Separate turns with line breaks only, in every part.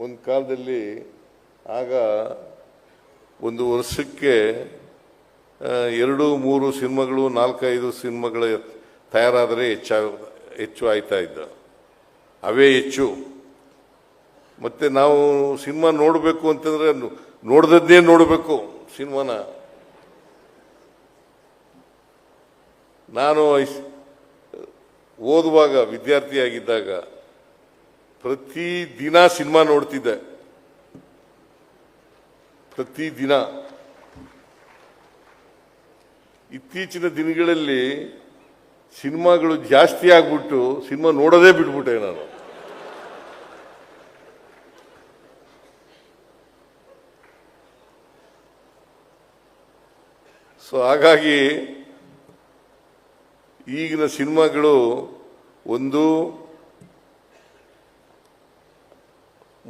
ಒಂದು ಕಾಲದಲ್ಲಿ ಆಗ ಒಂದು ವರ್ಷಕ್ಕೆ ಎರಡು, ಮೂರು ಸಿನಿಮಾಗಳು, ನಾಲ್ಕೈದು ಸಿನಿಮಾಗಳು ತಯಾರಾದರೆ ಹೆಚ್ಚ, ಹೆಚ್ಚು ಆಯ್ತಾ ಇದ್ದ. ಅವೇ ಹೆಚ್ಚು. ಮತ್ತು ನಾವು ಸಿನಿಮಾ ನೋಡಬೇಕು ಅಂತಂದರೆ ನೋಡ್ದದ್ದೇ ನೋಡಬೇಕು ಸಿನಿಮಾನ. ನಾನು ಓದುವಾಗ ವಿದ್ಯಾರ್ಥಿಯಾಗಿದ್ದಾಗ ಪ್ರತಿ ದಿನ ಸಿನಿಮಾ ನೋಡ್ತಿದ್ದೆ. ಪ್ರತಿ ದಿನ. ಇತ್ತೀಚಿನ ದಿನಗಳಲ್ಲಿ ಸಿನಿಮಾಗಳು ಜಾಸ್ತಿ ಆಗ್ಬಿಟ್ಟು ಸಿನಿಮಾ ನೋಡೋದೇ ಬಿಟ್ಬಿಟ್ಟೆ ನಾನು. ಸೊ ಹಾಗಾಗಿ ಈಗಿನ ಸಿನಿಮಾಗಳು ಒಂದು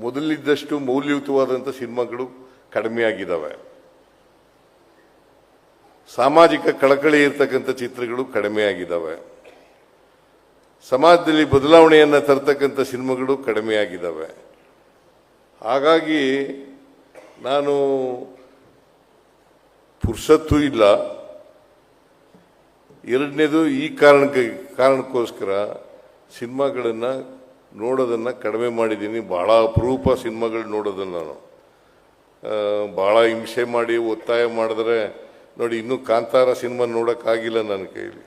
ಮೊದಲಿದ್ದಷ್ಟು ಮೌಲ್ಯಯುತವಾದಂಥ ಸಿನಿಮಾಗಳು ಕಡಿಮೆ ಆಗಿದ್ದಾವೆ ಸಾಮಾಜಿಕ ಕಳಕಳಿ ಇರತಕ್ಕಂಥ ಚಿತ್ರಗಳು ಕಡಿಮೆ ಆಗಿದ್ದಾವೆ ಸಮಾಜದಲ್ಲಿ ಬದಲಾವಣೆಯನ್ನು ತರ್ತಕ್ಕಂಥ ಸಿನಿಮಾಗಳು ಕಡಿಮೆ ಆಗಿದ್ದಾವೆ ಹಾಗಾಗಿ ನಾನು ಪುರುಸತ್ತು ಇಲ್ಲ. ಎರಡನೇದು ಈ ಕಾರಣಕ್ಕೆ ಕಾರಣಕ್ಕೋಸ್ಕರ ಸಿನಿಮಾಗಳನ್ನು ನೋಡೋದನ್ನು ಕಡಿಮೆ ಮಾಡಿದ್ದೀನಿ. ಭಾಳ ಅಪರೂಪ ಸಿನಿಮಾಗಳು ನೋಡೋದನ್ನು ನಾನು. ಭಾಳ ಹಿಂಸೆ ಮಾಡಿ, ಒತ್ತಾಯ ಮಾಡಿದ್ರೆ ನೋಡಿ, ಇನ್ನೂ ಕಾಂತಾರ ಸಿನಿಮಾ ನೋಡೋಕ್ಕಾಗಿಲ್ಲ ನನ್ನ ಕೈಲಿ.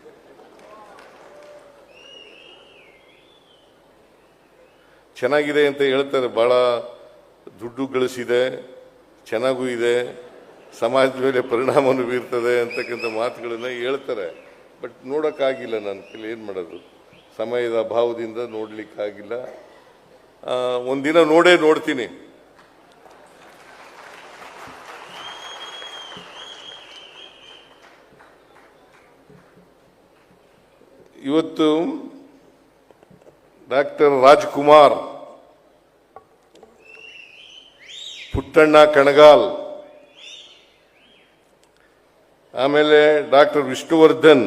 ಚೆನ್ನಾಗಿದೆ ಅಂತ ಹೇಳ್ತಾರೆ. ಭಾಳ ದುಡ್ಡು ಗಳಿಸಿದೆ, ಚೆನ್ನಾಗೂ ಇದೆ, ಸಮಾಜದ ಮೇಲೆ ಪರಿಣಾಮವನ್ನು ಬೀರ್ತದೆ ಅಂತಕ್ಕಂಥ ಮಾತುಗಳನ್ನ ಹೇಳ್ತಾರೆ. ಬಟ್ ನೋಡೋಕ್ಕಾಗಿಲ್ಲ ನನ್ನ ಕೈಲಿ, ಏನು ಮಾಡೋದು? ಸಮಯದ ಅಭಾವದಿಂದ ನೋಡ್ಲಿಕ್ಕಾಗಿಲ್ಲ. ಒಂದಿನ ನೋಡೇ ನೋಡ್ತೀನಿ. ಇವತ್ತು ಡಾಕ್ಟರ್ ರಾಜ್ಕುಮಾರ್ ಪುಟ್ಟಣ್ಣ ಕಣಗಾಲ್ ಆಮೇಲೆ ಡಾಕ್ಟರ್ ವಿಷ್ಣುವರ್ಧನ್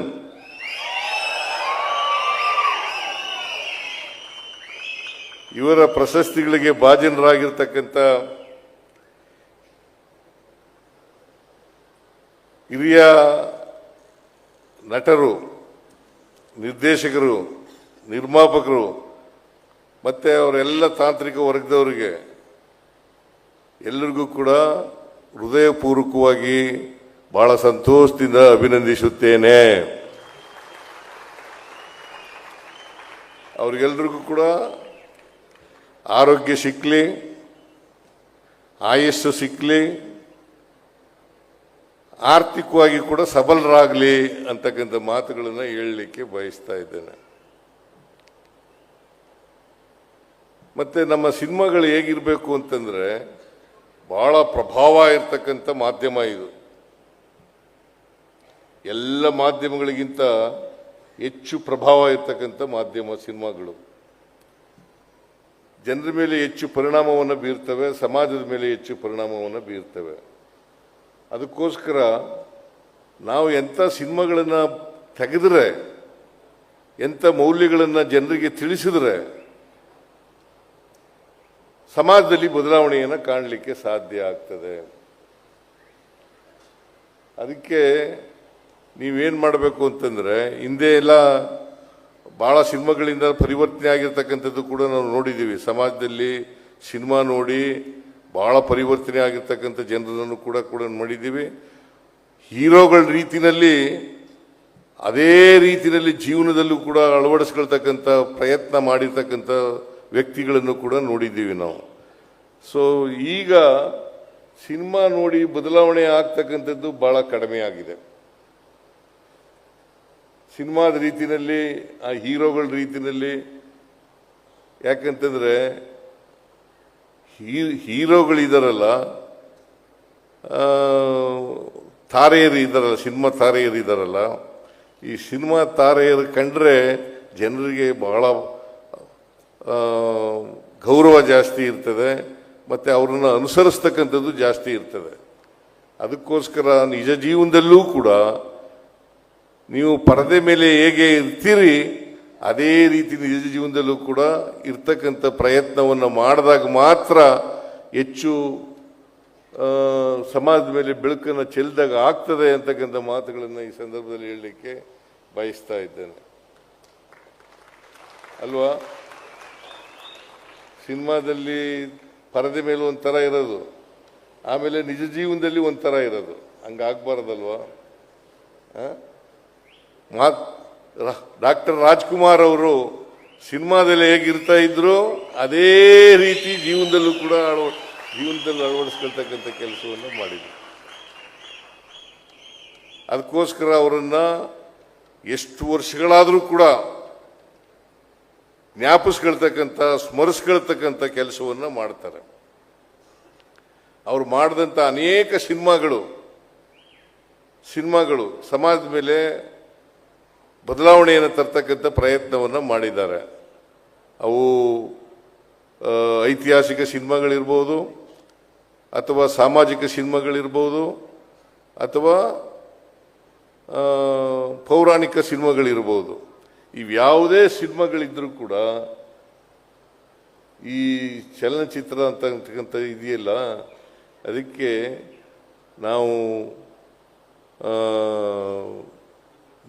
ಇವರ ಪ್ರಶಸ್ತಿಗಳಿಗೆ ಭಾಜನರಾಗಿರ್ತಕ್ಕಂಥ ಹಿರಿಯ ನಟರು, ನಿರ್ದೇಶಕರು, ನಿರ್ಮಾಪಕರು, ಮತ್ತು ಅವರೆಲ್ಲ ತಾಂತ್ರಿಕ ವರ್ಗದವರಿಗೆ ಎಲ್ಲರಿಗೂ ಕೂಡ ಹೃದಯಪೂರ್ವಕವಾಗಿ ಬಹಳ ಸಂತೋಷದಿಂದ ಅಭಿನಂದಿಸುತ್ತೇನೆ. ಅವ್ರಿಗೆಲ್ರಿಗೂ ಕೂಡ ಆರೋಗ್ಯ ಸಿಕ್ಕಲಿ ಆಯಸ್ಸು ಸಿಕ್ಕಲಿ ಆರ್ಥಿಕವಾಗಿ ಕೂಡ ಸಬಲರಾಗಲಿ ಅಂತಕ್ಕಂಥ ಮಾತುಗಳನ್ನು ಹೇಳಲಿಕ್ಕೆ ಬಯಸ್ತಾ ಇದ್ದೇನೆ. ಮತ್ತು ನಮ್ಮ ಸಿನಿಮಾಗಳು ಹೇಗಿರಬೇಕು ಅಂತಂದರೆ ಭಾಳ ಪ್ರಭಾವ ಇರತಕ್ಕಂಥ ಮಾಧ್ಯಮ ಇದು. ಎಲ್ಲ ಮಾಧ್ಯಮಗಳಿಗಿಂತ ಹೆಚ್ಚು ಪ್ರಭಾವ ಇರ್ತಕ್ಕಂಥ ಮಾಧ್ಯಮ ಸಿನಿಮಾಗಳು. ಜನರ ಮೇಲೆ ಹೆಚ್ಚು ಪರಿಣಾಮವನ್ನು ಬೀರ್ತವೆ, ಸಮಾಜದ ಮೇಲೆ ಹೆಚ್ಚು ಪರಿಣಾಮವನ್ನು ಬೀರ್ತವೆ. ಅದಕ್ಕೋಸ್ಕರ ನಾವು ಎಂಥ ಸಿನಿಮಾಗಳನ್ನು ತೆಗೆದರೆ, ಎಂಥ ಮೌಲ್ಯಗಳನ್ನು ಜನರಿಗೆ ತಿಳಿಸಿದರೆ ಸಮಾಜದಲ್ಲಿ ಬದಲಾವಣೆಯನ್ನು ಕಾಣಲಿಕ್ಕೆ ಸಾಧ್ಯ ಆಗ್ತದೆ. ಅದಕ್ಕೆ ನೀವೇನು ಮಾಡಬೇಕು ಅಂತಂದರೆ, ಹಿಂದೆ ಎಲ್ಲ ಭಾಳ ಸಿನಿಮಾಗಳಿಂದ ಪರಿವರ್ತನೆ ಆಗಿರ್ತಕ್ಕಂಥದ್ದು ಕೂಡ ನಾವು ನೋಡಿದ್ದೀವಿ. ಸಮಾಜದಲ್ಲಿ ಸಿನಿಮಾ ನೋಡಿ ಭಾಳ ಪರಿವರ್ತನೆ ಆಗಿರ್ತಕ್ಕಂಥ ಜನರನ್ನು ಕೂಡ ಕೂಡ ಮಾಡಿದ್ದೀವಿ ಹೀರೋಗಳ ರೀತಿಯಲ್ಲಿ ಅದೇ ರೀತಿಯಲ್ಲಿ ಜೀವನದಲ್ಲೂ ಕೂಡ ಅಳವಡಿಸ್ಕೊಳ್ತಕ್ಕಂಥ ಪ್ರಯತ್ನ ಮಾಡಿರ್ತಕ್ಕಂಥ ವ್ಯಕ್ತಿಗಳನ್ನು ಕೂಡ ನೋಡಿದ್ದೀವಿ ನಾವು. ಸೊ ಈಗ ಸಿನಿಮಾ ನೋಡಿ ಬದಲಾವಣೆ ಆಗ್ತಕ್ಕಂಥದ್ದು ಭಾಳ ಕಡಿಮೆ ಆಗಿದೆ. ಸಿನಿಮಾದ ರೀತಿಯಲ್ಲಿ, ಆ ಹೀರೋಗಳ ರೀತಿಯಲ್ಲಿ. ಯಾಕಂತಂದರೆ, ಹೀ, ಹೀರೋಗಳಿದಾರಲ್ಲ ತಾರೆಯರು ಇದ್ದಾರಲ್ಲ ಸಿನಿಮಾ ತಾರೆಯರು ಇದ್ದಾರಲ್ಲ ಈ ಸಿನಿಮಾ ತಾರೆಯರು ಕಂಡ್ರೆ ಜನರಿಗೆ ಬಹಳ ಗೌರವ ಜಾಸ್ತಿ ಇರ್ತದೆ, ಮತ್ತು ಅವ್ರನ್ನ ಅನುಸರಿಸ್ತಕ್ಕಂಥದ್ದು ಜಾಸ್ತಿ ಇರ್ತದೆ. ಅದಕ್ಕೋಸ್ಕರ ನಿಜ ಜೀವನದಲ್ಲೂ ಕೂಡ ನೀವು ಪರದೆ ಮೇಲೆ ಹೇಗೆ ಇರ್ತೀರಿ, ಅದೇ ರೀತಿ ನಿಜ ಜೀವನದಲ್ಲೂ ಕೂಡ ಇರ್ತಕ್ಕಂಥ ಪ್ರಯತ್ನವನ್ನು ಮಾಡಿದಾಗ ಮಾತ್ರ ಹೆಚ್ಚು ಸಮಾಜದ ಮೇಲೆ ಬೆಳಕನ್ನು ಚೆಲ್ಲಿದಾಗ ಆಗ್ತದೆ ಅಂತಕ್ಕಂಥ ಮಾತುಗಳನ್ನು ಈ ಸಂದರ್ಭದಲ್ಲಿ ಹೇಳಲಿಕ್ಕೆ ಬಯಸ್ತಾ ಇದ್ದೇನೆ. ಅಲ್ವಾ? ಸಿನಿಮಾದಲ್ಲಿ ಪರದೆ ಮೇಲೆ ಒಂಥರ ಇರೋದು. ಆಮೇಲೆ ನಿಜ ಜೀವನದಲ್ಲಿ ಒಂಥರ ಇರೋದು. ಹಂಗಾಗಬಾರ್ದಲ್ವಾ? ಆ? ಮಾತ್ ಡಾಕ್ಟರ್ ರಾಜ್ಕುಮಾರ್ ಅವರು ಸಿನಿಮಾದಲ್ಲಿ ಹೇಗಿರ್ತಾ ಇದ್ರು, ಅದೇ ರೀತಿ ಜೀವನದಲ್ಲೂ ಕೂಡ ಅಳವ ಜೀವನದಲ್ಲಿ ಅಳವಡಿಸ್ಕೊಳ್ತಕ್ಕಂಥ ಕೆಲಸವನ್ನು ಮಾಡಿದ್ರು. ಅದಕ್ಕೋಸ್ಕರ ಅವರನ್ನು ಎಷ್ಟು ವರ್ಷಗಳಾದರೂ ಕೂಡ ಜ್ಞಾಪಿಸ್ಕೊಳ್ತಕ್ಕಂಥ, ಸ್ಮರಿಸ್ಕೊಳ್ತಕ್ಕಂಥ ಕೆಲಸವನ್ನು ಮಾಡ್ತಾರೆ. ಅವರು ಮಾಡಿದಂಥ ಅನೇಕ ಸಿನಿಮಾಗಳು ಸಿನಿಮಾಗಳು ಸಮಾಜದ ಮೇಲೆ ಬದಲಾವಣೆಯನ್ನು ತರ್ತಕ್ಕಂಥ ಪ್ರಯತ್ನವನ್ನು ಮಾಡಿದ್ದಾರೆ. ಅವು ಐತಿಹಾಸಿಕ ಸಿನಿಮಾಗಳಿರ್ಬೋದು, ಅಥವಾ ಸಾಮಾಜಿಕ ಸಿನಿಮಾಗಳಿರ್ಬೋದು, ಅಥವಾ ಪೌರಾಣಿಕ ಸಿನಿಮಾಗಳಿರ್ಬೋದು. ಇವ್ಯಾವುದೇ ಸಿನಿಮಾಗಳಿದ್ದರೂ ಕೂಡ, ಈ ಚಲನಚಿತ್ರ ಅಂತಕ್ಕಂಥ ಇದೆಯಲ್ಲ, ಅದಕ್ಕೆ ನಾವು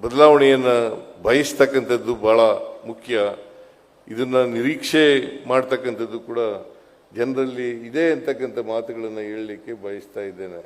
ಬದಲಾವಣೆಯನ್ನು ಬಯಸ್ತಕ್ಕಂಥದ್ದು ಬಹಳ ಮುಖ್ಯ. ಇದನ್ನು ನಿರೀಕ್ಷೆ ಮಾಡ್ತಕ್ಕಂಥದ್ದು ಕೂಡ ಜನರಲ್ಲಿ ಇದೆ ಅಂತಕ್ಕಂಥ ಮಾತುಗಳನ್ನು ಹೇಳಲಿಕ್ಕೆ ಬಯಸ್ತಾ ಇದ್ದೇನೆ.